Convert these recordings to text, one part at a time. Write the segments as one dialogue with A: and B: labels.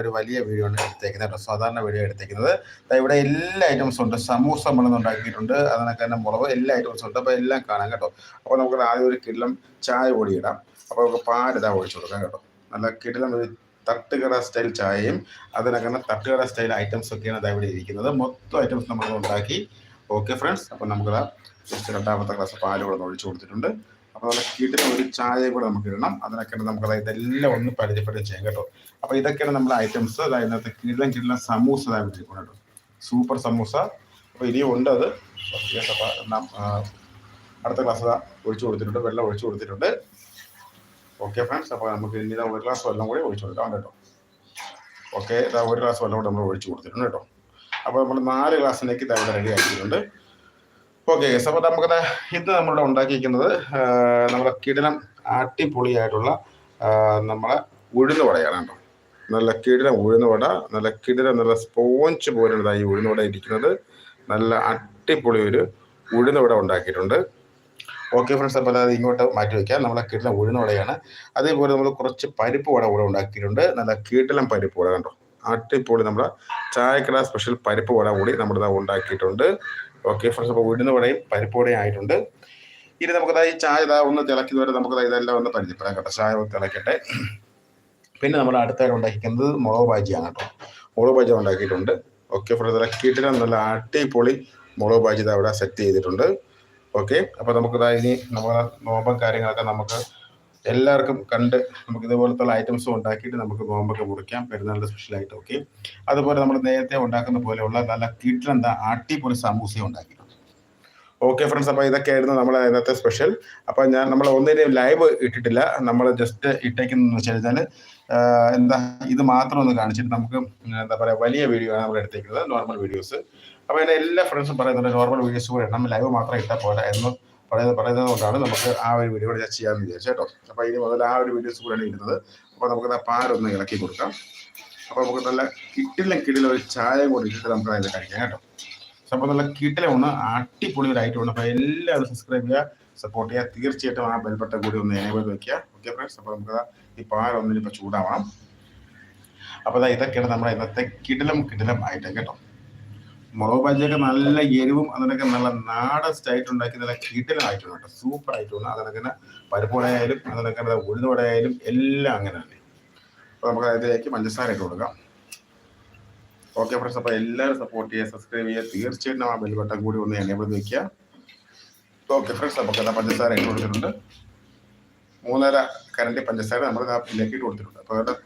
A: ഒരു വലിയ വീഡിയോ ആണ് എടുത്തേക്കുന്നത് കേട്ടോ. സാധാരണ വീഡിയോ എടുത്തേക്കുന്നത്. ഇവിടെ എല്ലാ ഐറ്റംസും ഉണ്ട്. സമൂസ നമ്മൾ ഉണ്ടാക്കിയിട്ടുണ്ട്. അതിനൊക്കെ തന്നെ മുളക് എല്ലാ ഐറ്റംസും ഉണ്ട്. അപ്പോൾ എല്ലാം കാണാം കേട്ടോ. അപ്പോൾ നമുക്ക് ആദ്യം ഒരു കിടിലം ചായ പൊടി ഇടാം. അപ്പോൾ നമുക്ക് പാലിതാ ഒഴിച്ചു കൊടുക്കാം കേട്ടോ. നല്ല കിടിലം ഒരു തട്ടുകട സ്റ്റൈൽ ചായയും അതിനൊക്കെ തന്നെ തട്ടുകട സ്റ്റൈൽ ഐറ്റംസ് ഒക്കെയാണ് ഇവിടെ ഇരിക്കുന്നത്. മൊത്തം ഐറ്റംസ് നമ്മൾ ഉണ്ടാക്കി. ഓക്കെ ഫ്രണ്ട്സ് അപ്പോൾ നമുക്ക് രണ്ടാമത്തെ ഗ്ലാസ് പാൽ ഒന്ന് ഒഴിച്ചു കൊടുത്തിട്ടുണ്ട്. അപ്പോൾ കിട്ടുന്ന ഒരു ചായ കൂടെ നമുക്ക് ഇടണം. അതിനൊക്കെയാണ് നമുക്ക് ഇതെല്ലാം ഒന്ന് പരിചയപ്പെടുകയും ചെയ്യാം കേട്ടോ. അപ്പോൾ ഇതൊക്കെയാണ് നമ്മുടെ ഐറ്റംസ് അതായത് ഇന്നത്തെ കിടിലം കിടിലം സമൂസ ഇതായി കേട്ടോ. സൂപ്പർ സമൂസ. അപ്പോൾ ഇനിയും ഉണ്ട് അത്. അടുത്ത ക്ലാസ് ഒഴിച്ചു കൊടുത്തിട്ടുണ്ട്. വെള്ളം ഒഴിച്ചു കൊടുത്തിട്ടുണ്ട്. ഓക്കെ ഫ്രണ്ട്സ് അപ്പോൾ നമുക്ക് ഇനി ഒരു ഗ്ലാസ് വെള്ളം കൂടി ഒഴിച്ചു കൊടുക്കാം കേട്ടോ. ഓക്കെ ഒരു ഗ്ലാസ് വെള്ളം കൂടെ നമ്മൾ ഒഴിച്ചു കൊടുത്തിട്ടുണ്ട് കേട്ടോ. അപ്പോൾ നമ്മൾ നാല് ഗ്ലാസ്സിലേക്ക് ഇതാ ഇവിടെ റെഡി ആക്കിയിട്ടുണ്ട്. ഓക്കെ ഗസ് അപ്പോൾ നമുക്ക് ഇന്ന് നമ്മളിവിടെ ഉണ്ടാക്കിയിരിക്കുന്നത് നമ്മുടെ കിടിലം അടിപൊളിയായിട്ടുള്ള നമ്മളെ ഉഴുന്ന് വടയാണ് കേട്ടോ. നല്ല കിടിലം ഉഴുന്ന് വട നല്ല കിടിലം നല്ല സ്പോഞ്ച് പോലുള്ളതായി ഈ ഉഴുന്ന് വട ഇരിക്കുന്നത്. നല്ല അട്ടിപ്പൊളി ഒരു ഉഴുന്ന് വട ഉണ്ടാക്കിയിട്ടുണ്ട്. ഓക്കെ ഫ്രണ്ട്സ് അപ്പോൾ അത് ഇങ്ങോട്ട് മാറ്റി വയ്ക്കാം നമ്മളെ കിടിലം ഉഴുന്ന് വടയാണ്. അതേപോലെ നമ്മൾ കുറച്ച് പരിപ്പ് വട കൂടെ ഉണ്ടാക്കിയിട്ടുണ്ട്. നല്ല കിടിലം പരിപ്പ് വട കണ്ടോ. അടിപൊളി നമ്മുടെ ചായക്കട സ്പെഷ്യൽ പരിപ്പ് വട കൂടി നമ്മുടെ ഉണ്ടാക്കിയിട്ടുണ്ട്. ഓക്കെ ഫ്രണ്ട്സ് അപ്പോൾ വീടിന് വടയും പരിപ്പ് വടയും ആയിട്ടുണ്ട്. ഇനി നമുക്കത് ഈ ചായ ഇതാ ഒന്ന് തിളക്കി വരെ നമുക്ക് ഇതെല്ലാം ഒന്ന് പരിചയപ്പെടാം കേട്ടോ. ചായ ഒന്ന് തിളക്കട്ടെ. പിന്നെ നമ്മൾ അടുത്തായിട്ട് ഉണ്ടാക്കിക്കുന്നത് മുളക് ബാജിയാണ് കേട്ടോ. മുളക് ബാജി ഉണ്ടാക്കിയിട്ടുണ്ട്. ഓക്കെ ഫ്രണ്ട്സ് ഇളക്കിയിട്ട് നല്ല അടിപൊളി മുളക് ബാജി ഇതാ ഇവിടെ സെറ്റ് ചെയ്തിട്ടുണ്ട്. ഓക്കെ അപ്പോൾ നമുക്കിതാ ഇനി നമ്മുടെ നോമ്പും കാര്യങ്ങളൊക്കെ നമുക്ക് എല്ലാവർക്കും കണ്ട് നമുക്ക് ഇതുപോലത്തുള്ള ഐറ്റംസും ഉണ്ടാക്കിയിട്ട് നമുക്ക് നോമ്പൊക്കെ മുറിക്കാം. പെരുന്നാളിന്റെ സ്പെഷ്യലായിട്ട് ഓക്കെ അതുപോലെ നമ്മൾ നേരത്തെ ഉണ്ടാക്കുന്ന പോലെയുള്ള നല്ല കിട്ടിലെന്താ അടിപൊളി സമൂസയും ഉണ്ടാക്കി. ഓക്കെ ഫ്രണ്ട്സ് അപ്പോൾ ഇതൊക്കെയായിരുന്നു നമ്മളെ ഇന്നത്തെ സ്പെഷ്യൽ അപ്പോൾ ഞാൻ നമ്മൾ ഒന്നിനെയും ലൈവ് ഇട്ടിട്ടില്ല. നമ്മൾ ജസ്റ്റ് ഇട്ടേക്കുന്നതെന്ന് വെച്ച് കഴിഞ്ഞാൽ എന്താ ഇത് മാത്രം ഒന്ന് കാണിച്ചിട്ട് നമുക്ക് എന്താ പറയുക വലിയ വീഡിയോ ആണ് നമ്മൾ എടുത്തേക്കുന്നത് നോർമൽ വീഡിയോസ് അപ്പോൾ എന്റെ എല്ലാ ഫ്രണ്ട്സും പറയുന്നുണ്ട് നോർമൽ വീഡിയോസ് കൂടെ ഇടണം ലൈവ് മാത്രം ഇട്ടാൽ പോരാ എന്ന്. പറയുന്നത് പറയുന്നത് കൊണ്ടാണ് നമുക്ക് ആ ഒരു വീഡിയോ ചർച്ച ചെയ്യാമെന്ന് വിചാരിച്ചു കേട്ടോ. അപ്പോൾ ഇനി മുതൽ ആ ഒരു വീഡിയോസ് കൂടെയാണ് ഇടുന്നത്. അപ്പോൾ നമുക്ക് ആ പാലൊന്ന് ഇളക്കി കൊടുക്കാം. അപ്പൊ നമുക്ക് നല്ല കിട്ടിലും കിടിലും ഒരു ചായ കൂടി നമുക്ക് അതിൽ കഴിക്കാം കേട്ടോ. അപ്പോൾ നല്ല കിട്ടിലാണ് അടിപൊളി ഒരു ഐറ്റമാണ് അപ്പോൾ എല്ലാവരും സബ്സ്ക്രൈബ് ചെയ്യുക സപ്പോർട്ട് ചെയ്യുക. തീർച്ചയായിട്ടും ആ ബെൽബട്ട കൂടി ഒന്ന് എനേബിൾ വെക്കുക. ഓക്കെ ഫ്രണ്ട്സ് അപ്പൊ നമുക്ക് ഈ പാരൊന്നിനിപ്പോ ചൂടാവണം. ചൂടാവാം അപ്പോൾ ഇതൊക്കെയാണ് നമ്മുടെ ഇന്നത്തെ കിടിലം കിടിലം ആയിട്ട് കേട്ടോ. മുളക് പാചക നല്ല എരിവും അതിനൊക്കെ നല്ല നാടൻ സ്റ്റൈറ്റ് ഉണ്ടാക്കി നല്ല ഐറ്റം കേട്ടോ. സൂപ്പർ ആയിട്ടുണ്ട് അതിനൊക്കെ തന്നെ പരിപ്പുവടയായാലും അതിനൊക്കെ ഉഴുന്നുവടയായാലും എല്ലാം അങ്ങനെ തന്നെ. അപ്പോൾ നമുക്ക് അതിലേക്ക് പഞ്ചസാര ഇട്ട് കൊടുക്കാം. ഓക്കെ ഫ്രണ്ട്സ് അപ്പോൾ എല്ലാവരും സപ്പോർട്ട് ചെയ്യുക സബ്സ്ക്രൈബ് ചെയ്യുക. തീർച്ചയായിട്ടും ആ ബെൽ ബട്ടൺ കൂടി ഒന്ന് എനേബിൾ വയ്ക്കുക ഓക്കെ ഫ്രണ്ട്സ് അപ്പോൾ പഞ്ചസാര ഇട്ട് കൊടുത്തിട്ടുണ്ട്. മൂന്നര കരണ്ടി പഞ്ചസാര നമ്മൾ ഇതിലേക്ക് ഇട്ട് കൊടുത്തിട്ടുണ്ട്. അപ്പോൾ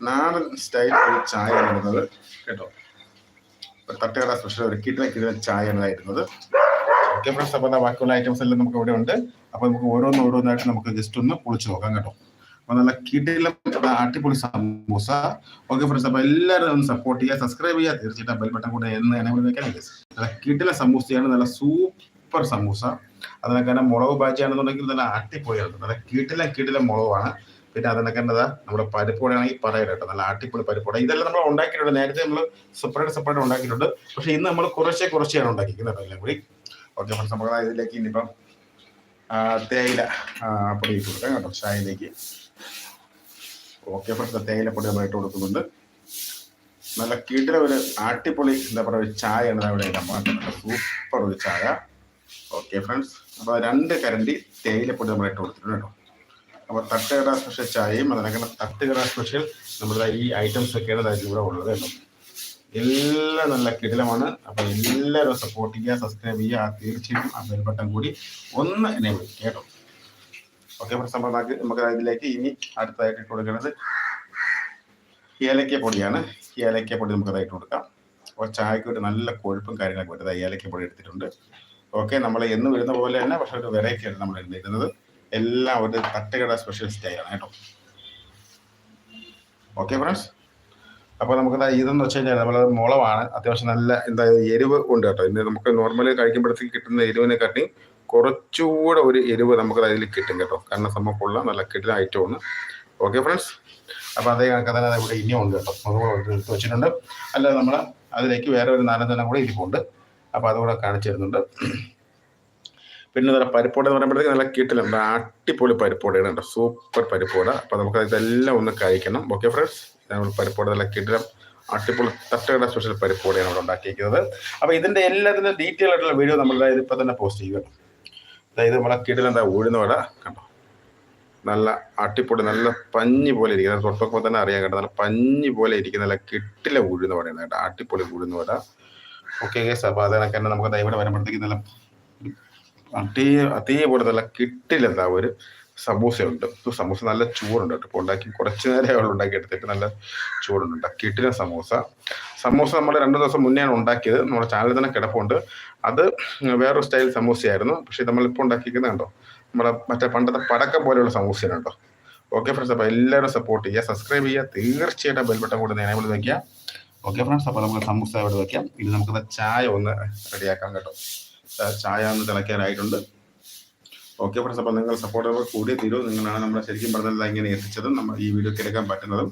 A: നാടൻ സ്റ്റൈൽ ഒരു ചായ ഇടുന്നത്. കേട്ടോ. തട്ടുകട സ്പെഷ്യൽ ഒരു കിട്ടുന്ന കിട്ടുന്ന ചായ ഇടുന്നത് ഓക്കെ ഫ്രണ്ട്സ് ബാക്കിയുള്ള ഐറ്റംസ് എല്ലാം നമുക്ക് ഇവിടെ ഉണ്ട്. അപ്പോൾ നമുക്ക് ഓരോന്ന് ഓരോന്നായിട്ട് നമുക്ക് ജസ്റ്റ് ഒന്ന് പൊളിച്ചു നോക്കാം കേട്ടോ. അപ്പോൾ നല്ല കിടിലം അടിപൊളി സമൂസ. ഓക്കെ ഫ്രണ്ട്സ് അപ്പോൾ എല്ലാവരും ഒന്ന് സപ്പോർട്ട് ചെയ്യുക സബ്സ്ക്രൈബ് ചെയ്യുക. തീർച്ചയായിട്ടും ബെൽ ബട്ടൺ കൂടെ എന്ന് എനേബിൾ വെക്കാൻ നല്ല കിടില സമൂസയാണ് നല്ല സൂപ്പർ സമൂസ. അതിനെ കാരണം മുളക് ബാജിയാണെന്നുണ്ടെങ്കിൽ നല്ല അടിപൊളിയാണ്. നല്ല കിടില കിടില മുളകാണ് പിന്നെ അതിനൊക്കെ എന്നതാ നമ്മുടെ പരിപ്പോടാണെങ്കിൽ പറയാം കേട്ടോ. നല്ല അടിപൊളി പരിപ്പോട ഇതെല്ലാം നമ്മൾ ഉണ്ടാക്കിയിട്ടുണ്ട്. നേരത്തെ നമ്മൾ സെപ്പറേറ്റ് സെപ്പറേറ്റ് ഉണ്ടാക്കിയിട്ടുണ്ട്. പക്ഷെ ഇന്ന് നമ്മൾ കുറച്ചേ കുറച്ചാണ് ഉണ്ടാക്കിക്കുന്നത് എല്ലാം കൂടി. ഓക്കെ ഫ്രണ്ട്സ് നമുക്ക് ഇതിലേക്ക് ഇനിയിപ്പം തേയില പൊടി ഇട്ട് കൊടുക്കാം കേട്ടോ. ചായയിലേക്ക്. ഓക്കെ ഫ്രണ്ട്സ് തേയിലപ്പൊടി നമ്മൾ ഇട്ട് കൊടുക്കുന്നുണ്ട്. നല്ല കിടില ഒരു അടിപൊളി എന്താ പറയുക ഒരു ചായയാണ് അവിടെ സൂപ്പർ ഒരു ചായ. ഓക്കെ ഫ്രണ്ട്സ് അപ്പോൾ രണ്ട് കരണ്ടി തേയിലപ്പൊടി നമ്മൾ ഇട്ട് കൊടുത്തിട്ടുണ്ട് കേട്ടോ. അപ്പോൾ തട്ടുകട സ്പെഷ്യൽ ചായയും അതിനൊക്കെ തട്ടുകട സ്പെഷ്യൽ നമ്മുടെ ഈ ഐറ്റംസ് ഒക്കെയാണ് അതായത് ഇവിടെ ഉള്ളത് എല്ലാം നല്ല കിടിലമാണ്. അപ്പോൾ എല്ലാവരും സപ്പോർട്ട് ചെയ്യുക സബ്സ്ക്രൈബ് ചെയ്യുക. ആ തീർച്ചയായിട്ടും ആ ബെൽ ബട്ടൺ കൂടി ഒന്ന് എന്നെ വിളിക്കുക കേട്ടോ. ഓക്കെ നമുക്ക് ഇതിലേക്ക് ഇനി അടുത്തതായിട്ട് ഇട്ട് കൊടുക്കുന്നത് ഏലക്ക പൊടിയാണ്. ഏലക്ക പൊടി നമുക്ക് അതായിട്ട് കൊടുക്കാം. അപ്പോൾ ചായക്ക് നല്ല കൊഴുപ്പും കാര്യങ്ങളൊക്കെ പറ്റും ഏലക്ക പൊടി എടുത്തിട്ടുണ്ട്. ഓക്കെ നമ്മൾ എന്ന് വരുന്ന പോലെ തന്നെ പക്ഷെ ഒരു വെറൈറ്റിയാണ് നമ്മൾ ഇടുന്നത്. എല്ലാം ഒരു തട്ടുകട സ്പെഷ്യൽ സ്റ്റൈലാണ് കേട്ടോ. ഓക്കെ ഫ്രണ്ട്സ് അപ്പോൾ നമുക്ക് ഇതെന്ന് വെച്ച് കഴിഞ്ഞാൽ നമ്മൾ മുളവാണ്. അത്യാവശ്യം നല്ല എന്താ എരിവ് ഉണ്ട് കേട്ടോ. ഇന്ന് നമുക്ക് നോർമലി കഴിക്കുമ്പോഴത്തേക്ക് കിട്ടുന്ന എരിവിനെക്കാട്ടി കുറച്ചുകൂടെ ഒരു എരിവ് നമുക്ക് അതിൽ കിട്ടും കേട്ടോ. കാരണം സംഭവമുള്ള നല്ല കിട്ടുന്ന ഐറ്റമാണ് ഓക്കെ ഫ്രണ്ട്സ് അപ്പോൾ അതേ കണക്ക് തന്നെ ഇവിടെ ഇനിയും ഉണ്ട് കേട്ടോ. അതുകൂടെ എടുത്ത് വെച്ചിട്ടുണ്ട്. അല്ലാതെ നമ്മൾ അതിലേക്ക് വേറെ ഒരു നാലഞ്ചെണ്ണം കൂടെ ഇരിപ്പുണ്ട്. അപ്പോൾ അതുകൂടെ കാണിച്ചു തരുന്നുണ്ട്. പിന്നെ നല്ല പരിപ്പോട എന്ന് പറയുമ്പോഴത്തേക്ക് നല്ല കിട്ടില്ല നല്ല അടിപൊളി പരിപ്പോടയാണ് കേട്ടോ. സൂപ്പർ പരിപ്പോട അപ്പോൾ നമുക്ക് ഇതെല്ലാം ഒന്ന് കഴിക്കണം. ഓക്കെ ഫ്രണ്ട്സ് നമ്മൾ പരിപ്പോട നല്ല കിടിലം അടിപൊളി തട്ടുകട സ്പെഷ്യൽ പരിപ്പോടയാണ് അവിടെ ഉണ്ടാക്കിയിരിക്കുന്നത്. അപ്പോൾ ഇതിന്റെ എല്ലാത്തിന്റെ ഡീറ്റെയിൽ ആയിട്ടുള്ള വീഡിയോ നമ്മൾ ഇതിപ്പോൾ തന്നെ പോസ്റ്റ് ചെയ്യുക അതായത് നമ്മളെ കിടിലം എന്താ ഉഴുന്ന വട കണ്ടോ? നല്ല അട്ടിപ്പൊടി നല്ല പഞ്ഞി പോലെ ഇരിക്കുന്നത് തൊട്ടൊക്കെ തന്നെ അറിയാൻ കേട്ടോ. നല്ല പഞ്ഞി പോലെ ഇരിക്കുന്ന നല്ല കിട്ടില ഉഴുന്ന വടയാണ് കേട്ടോ. അട്ടിപ്പൊളി ഉഴുന്ന വട. ഓക്കെ സാർ അപ്പോൾ അതിനൊക്കെ തന്നെ നമുക്ക് ദൈവം വരുമ്പോഴത്തേക്ക് നല്ല അതേ അതേപോലെ നല്ല കിട്ടിലെന്താ ഒരു സമൂസയുണ്ട്. സമൂസ നല്ല ചൂടുണ്ട് കേട്ടോ. ഉണ്ടാക്കി കുറച്ച് നേരം അവൾ ഉണ്ടാക്കി എടുത്തിട്ട് നല്ല ചൂടുണ്ട് കിട്ടിന സമൂസ. സമൂസ നമ്മൾ രണ്ട് ദിവസം മുന്നെയാണ് ഉണ്ടാക്കിയത്. നമ്മുടെ ചാനലിൽ തന്നെ കിടപ്പുണ്ട്. അത് വേറൊരു സ്റ്റൈൽ സമൂസയായിരുന്നു. പക്ഷേ നമ്മളിപ്പോൾ ഉണ്ടാക്കിയിരിക്കുന്നത് കണ്ടോ? നമ്മുടെ മറ്റേ പണ്ടത്തെ പടക്കം പോലെയുള്ള സമൂസയാണ് കേട്ടോ. ഓക്കെ ഫ്രണ്ട്സ് അപ്പോൾ എല്ലാവരും സപ്പോർട്ട് ചെയ്യുക. സബ്സ്ക്രൈബ് ചെയ്യുക. തീർച്ചയായിട്ടും ബെൽബട്ടം കൂടെ നേരെ വയ്ക്കുക ഓക്കെ ഫ്രണ്ട്സ് അപ്പോൾ നമുക്ക് സമൂസ ഇവിടെ വയ്ക്കാം ഇനി നമുക്ക് ചായ ഒന്ന് റെഡിയാക്കാം കേട്ടോ. ചായ ഒന്ന് തിളയ്ക്കാനായിട്ടുണ്ട്. ഓക്കെ ഫ്രണ്ട്സ് അപ്പോൾ നിങ്ങൾ സപ്പോർട്ട് കൂടി തീരൂ. നിങ്ങളാണ് നമ്മളെ ശരിക്കും പറഞ്ഞത് ഇങ്ങനെ എത്തിച്ചതും നമ്മൾ ഈ വീഡിയോ എടുക്കാൻ പറ്റുന്നതും.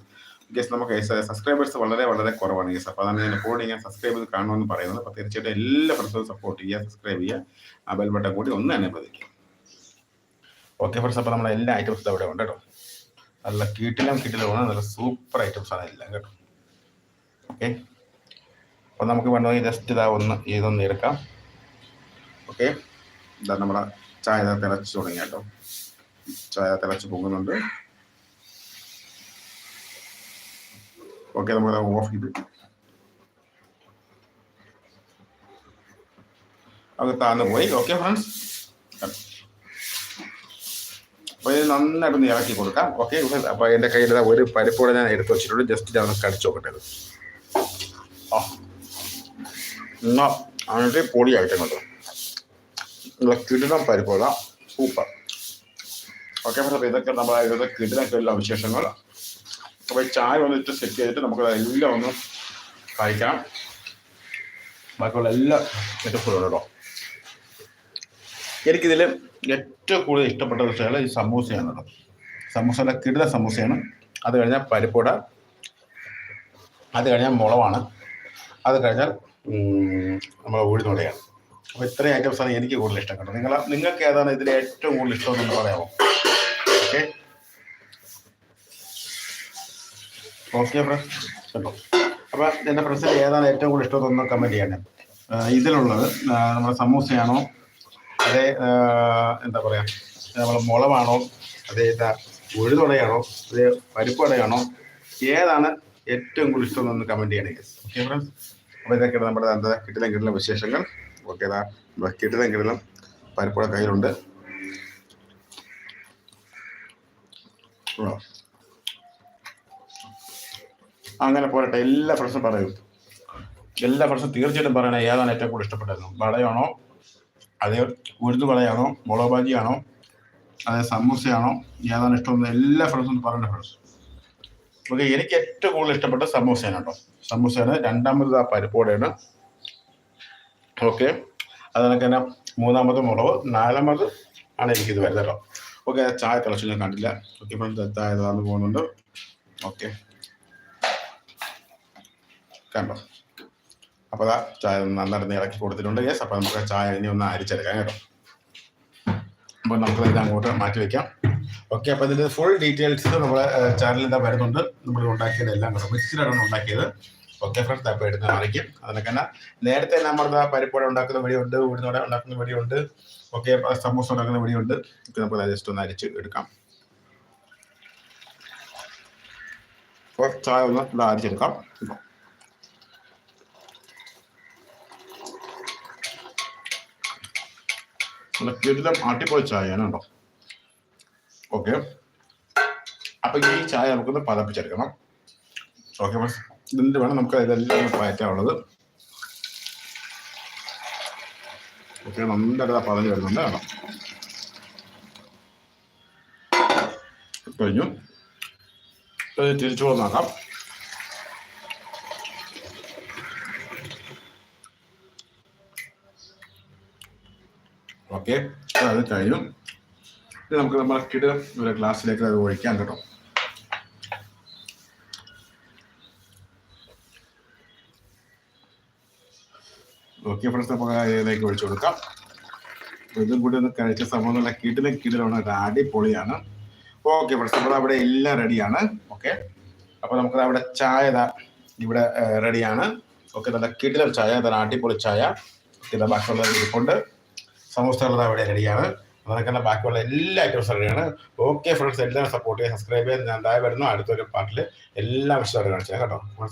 A: ഗസ് നമുക്ക് സബ്സ്ക്രൈബേഴ്സ് വളരെ വളരെ കുറവാണ് ഗസ് അപ്പോൾ അതാണ് ഞാൻ എപ്പോഴും ഞാൻ സബ്സ്ക്രൈബ് ചെയ്ത് കാണുമെന്ന് പറയുന്നത്. അപ്പോൾ തീർച്ചയായിട്ടും എല്ലാ ഫ്രണ്ട്സും സപ്പോർട്ട് ചെയ്യുക സബ്സ്ക്രൈബ് ചെയ്യുക. ആ ബെൽ ബട്ടൺ കൂടി ഒന്ന് തന്നെ പ്രതിക്കുക ഓക്കെ ഫ്രണ്ട്സ് അപ്പോൾ നമ്മളെ എല്ലാ ഐറ്റംസും അവിടെ ഉണ്ട് കേട്ടോ. നല്ല കീട്ടിലും കീട്ടിലുമാണ് നല്ല സൂപ്പർ ഐറ്റംസ് ആണ് എല്ലാം കേട്ടോ. ഓക്കെ അപ്പോൾ നമുക്ക് വേണമെങ്കിൽ ജസ്റ്റ് ഇതാ ഒന്ന് ഇതൊന്ന് എടുക്കാം. ഓക്കെ. ഇതാ നമ്മുടെ ചായ തിളച്ച് തുടങ്ങി കേട്ടോ ചായ തിളച്ച് പൊങ്ങുന്നുണ്ട്. ഓക്കെ നമുക്ക് ഓഫ് ചെയ്ത്. അത് താന്ന് പോയി. ഓക്കെ ഫ്രണ്ട്സ് അപ്പോൾ ഇത് നന്നായിട്ടൊന്ന് ഇളക്കി കൊടുക്കാം. ഓക്കെ അപ്പോൾ എന്റെ കയ്യിൽ ഒരു പരിപ്പോടെ ഞാൻ എടുത്ത് വെച്ചിട്ടുണ്ട്. ജസ്റ്റ് ഞാൻ കടിച്ചു നോക്കട്ടെ ആ. എന്നാ അങ്ങനത്തെ പൊടിയായിട്ടും കേട്ടോ. നല്ല കിടിലം പരിപ്പോട സൂപ്പർ. ഓക്കെ അപ്പോൾ ഇതൊക്കെ നമ്മുടെ ഇതൊക്കെ കിടിലൊക്കെയുള്ള വിശേഷങ്ങൾ. അപ്പോൾ ചായ വന്നിട്ട് സെറ്റ് ചെയ്തിട്ട് നമുക്ക് എല്ലാം ഒന്ന് കഴിക്കാം. ബാക്കിയുള്ള എല്ലാ ഏറ്റവും കേട്ടോ. എനിക്കിതിൽ ഏറ്റവും കൂടുതൽ ഇഷ്ടപ്പെട്ട വിഷയങ്ങൾ ഈ സമൂസയാണ് കേട്ടോ. സമൂസയുടെ കിടുന്ന സമൂസയാണ്. അത് കഴിഞ്ഞാൽ പരിപ്പുട അത് കഴിഞ്ഞാൽ മുളവാണ്. അത് കഴിഞ്ഞാൽ നമ്മൾ ഉഴുന്നുടയാണ് അപ്പോൾ ഇത്രയും ഐറ്റംസാണ് എനിക്ക് കൂടുതൽ ഇഷ്ടം കേട്ടോ. നിങ്ങൾ നിങ്ങൾക്ക് ഏതാണ് ഇതിൽ ഏറ്റവും കൂടുതൽ ഇഷ്ടം എന്ന് പറയാമോ? ഓക്കെ. ഓക്കെ ഫ്രണ്ട്സ് കേട്ടോ. അപ്പോൾ എന്റെ ഫ്രണ്ട്സിൽ ഏതാണ് ഏറ്റവും കൂടുതൽ ഇഷ്ടം എന്നൊന്ന് കമന്റ് ചെയ്യണേ ഇതിലുള്ളത് നമ്മുടെ സമൂസയാണോ? അതേ എന്താ പറയാ നമ്മൾ മുളവാണോ? അതേ ഇതാ ഉഴുതുടയാണോ അതേ പരിപ്പടയാണോ ഏതാണ് ഏറ്റവും കൂടുതൽ ഇഷ്ടം എന്നൊന്ന് കമന്റ് ചെയ്യണേ. ഓക്കെ ഫ്രണ്ട്സ് അപ്പോൾ ഇതൊക്കെയാണ് നമ്മുടെ എന്താ കിട്ടുന്ന കിട്ടുന്ന വിശേഷങ്ങൾ. ഓക്കെ ഇതാ നമ്മുടെ കിട്ടിലും കിട്ടിലും പരിപ്പുട കയ്യിലുണ്ട് അങ്ങനെ പോരട്ടെ എല്ലാ ഫ്രണ്ട്സും പറയൂ. എല്ലാ ഫ്രണ്ട്സും തീർച്ചയായിട്ടും പറയണേ ഏതാണ് ഏറ്റവും കൂടുതൽ ഇഷ്ടപ്പെട്ടത്? വടയാണോ? അതേ ഉഴുതു വടയാണോ? മുളക് ബാജിയാണോ അതേ സമൂസയാണോ? ഏതാണ് ഇഷ്ടമെന്ന് എല്ലാ ഫ്രണ്ട്സും പറയണ ഫ്രണ്ട്സ് ഓക്കെ എനിക്ക് ഏറ്റവും കൂടുതൽ ഇഷ്ടപ്പെട്ട സമൂസയാണ് കേട്ടോ. സമൂസയാണ്. രണ്ടാമത് ആ പരിപ്പോടെയാണ് ഓക്കെ. അത് കണക്ക് തന്നെ മൂന്നാമത് മുളവ് നാലാമത് ആണ് എനിക്കിത് വരുന്നത് കേട്ടോ. ഓക്കെ ചായ തിളച്ചു ഞാൻ കണ്ടില്ല. ഓക്കെ ഇപ്പം ചായ താന്ന് പോകുന്നുണ്ട്. ഓക്കെ. കണ്ടോ? അപ്പോൾ അതാ ചായ നന്നായിരുന്നു ഇളക്കി കൊടുത്തിട്ടുണ്ട് യെസ് അപ്പോൾ നമുക്ക് ചായ ഇനി ഒന്ന് അരിച്ചെടുക്കാം കേട്ടോ. അപ്പോൾ നമുക്ക് ഇത് അങ്ങോട്ട് മാറ്റി വെക്കാം. ഓക്കെ അപ്പോൾ ഇതിന്റെ ഫുൾ ഡീറ്റെയിൽസ് നമ്മുടെ ചാനലിൽ ഇതാ വരുന്നുണ്ട്. നമ്മൾ ഉണ്ടാക്കിയത് എല്ലാം കൂടെ മിക്സിലാണ് ഉണ്ടാക്കിയത്. ഓക്കെ ഫ്രണ്ട്സ് അപ്പോൾ എടുത്ത് മറിക്കും. അതിനൊക്കെ നേരത്തെ നമ്മൾ പരിപ്പോടെ ഉണ്ടാക്കുന്ന വഴിയുണ്ട് ഉഴുന്നോടെ ഉണ്ടാക്കുന്ന വഴിയുണ്ട് ഓക്കെ സമൂസ ഉണ്ടാക്കുന്ന വഴിയുണ്ട് ഇത് നമുക്ക് ജസ്റ്റ് ഒന്ന് അരിച്ച് എടുക്കാം. ചായ ഒന്ന് ഇവിടെ അരിച്ചെടുക്കാം. നല്ല കിടിലം ഓക്കെ അപ്പൊ ഈ ചായ നമുക്കൊന്ന് പതപ്പിച്ചെടുക്കണം. ഓക്കെ ഫ്രണ്ട്സ് ഇതിന്റെ വേണം നമുക്ക് ഇതെല്ലാം പാറ്റാവുള്ളത് ഓക്കെ നന്നായിട്ട് പതഞ്ഞ് വരുന്നുണ്ട് കാണാം കഴിഞ്ഞു തിരിച്ചു പോകാം ഓക്കെ അത് കഴിഞ്ഞു. നമുക്ക് നമ്മൾ കിട ഒരു ഗ്ലാസ്സിലേക്ക് അത് ഒഴിക്കാം കേട്ടോ. ഓക്കെ ഫ്രണ്ട്സ് നമുക്ക് ഇതിലേക്ക് ഒഴിച്ചു കൊടുക്കാം. ഇതും കൂടി ഒന്ന് കഴിച്ച സംഭവം നല്ല കിടിലും കിടിലാണ് അടിപൊളിയാണ്. ഓക്കെ ഫ്രണ്ട്സ് നമ്മൾ അവിടെ എല്ലാം റെഡിയാണ് ഓക്കെ അപ്പോൾ നമുക്ക് അവിടെ ചായ ഇവിടെ റെഡിയാണ് ഓക്കെ നല്ല കിടിലൻ ചായ നല്ല അടിപൊളി ചായ. പിന്നെ ബാക്കിയുള്ള ഇരിപ്പുണ്ട്. സമൂസകളത് അവിടെ റെഡിയാണ് അതൊക്കെ ബാക്കിയുള്ള എല്ലാ ഐറ്റംസും റെഡിയാണ് ഓക്കെ ഫ്രണ്ട്സ് എല്ലാവരും സപ്പോർട്ട് ചെയ്യുക സബ്സ്ക്രൈബ് ചെയ്യാൻ ഞാൻ താഴെ വരുന്നു. അടുത്തൊരു പാർട്ടിൽ എല്ലാ വിഷയവും കാണിച്ചു കേട്ടോ. ബൈ